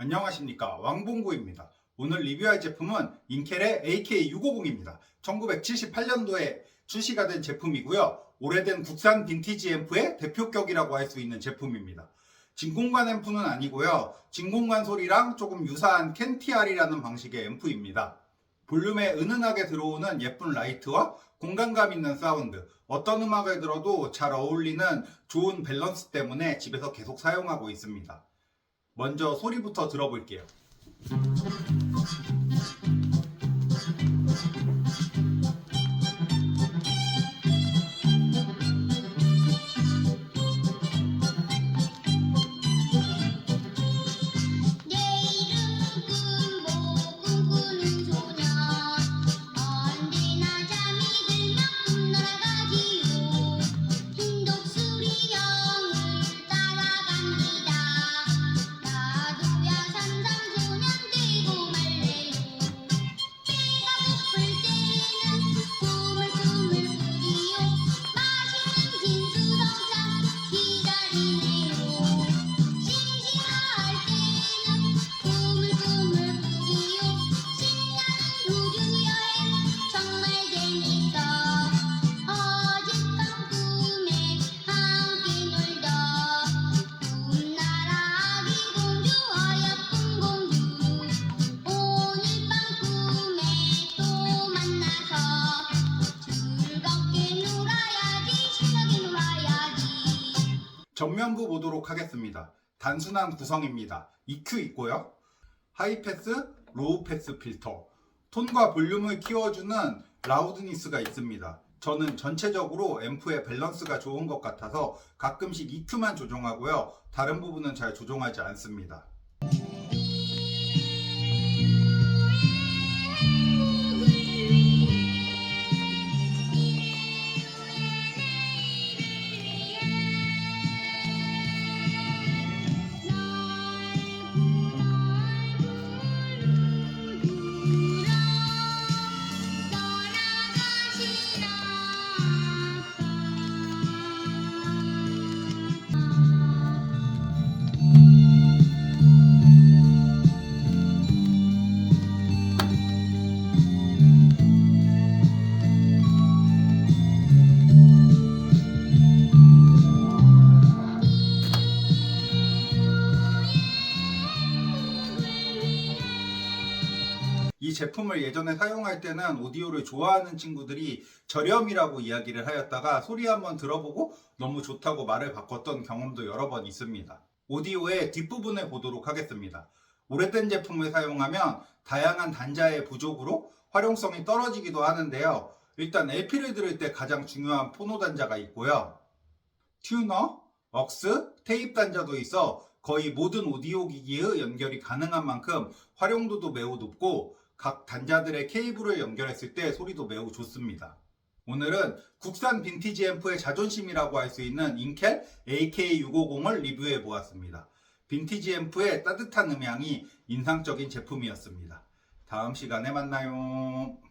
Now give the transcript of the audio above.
안녕하십니까 왕봉구입니다. 오늘 리뷰할 제품은 인켈의 AK650입니다. 1978년도에 출시가 된 제품이고요. 오래된 국산 빈티지 앰프의 대표격이라고 할 수 있는 제품입니다. 진공관 앰프는 아니고요. 진공관 소리랑 조금 유사한 캔티알이라는 방식의 앰프입니다. 볼륨에 은은하게 들어오는 예쁜 라이트와 공간감 있는 사운드, 어떤 음악을 들어도 잘 어울리는 좋은 밸런스 때문에 집에서 계속 사용하고 있습니다. 먼저 소리부터 들어볼게요. 전면부 보도록 하겠습니다. 단순한 구성입니다. EQ 있고요. 하이패스, 로우패스 필터, 톤과 볼륨을 키워주는 라우드니스가 있습니다. 저는 전체적으로 앰프의 밸런스가 좋은 것 같아서 가끔씩 EQ만 조정하고요. 다른 부분은 잘 조정하지 않습니다. 이 제품을 예전에 사용할 때는 오디오를 좋아하는 친구들이 저렴이라고 이야기를 하였다가 소리 한번 들어보고 너무 좋다고 말을 바꿨던 경험도 여러 번 있습니다. 오디오의 뒷부분을 보도록 하겠습니다. 오래된 제품을 사용하면 다양한 단자의 부족으로 활용성이 떨어지기도 하는데요. 일단 LP를 들을 때 가장 중요한 포노 단자가 있고요. 튜너, 억스, 테이프 단자도 있어 거의 모든 오디오 기기의 연결이 가능한 만큼 활용도도 매우 높고 각 단자들의 케이블을 연결했을 때 소리도 매우 좋습니다. 오늘은 국산 빈티지 앰프의 자존심이라고 할 수 있는 인켈 AK650을 리뷰해 보았습니다. 빈티지 앰프의 따뜻한 음향이 인상적인 제품이었습니다. 다음 시간에 만나요.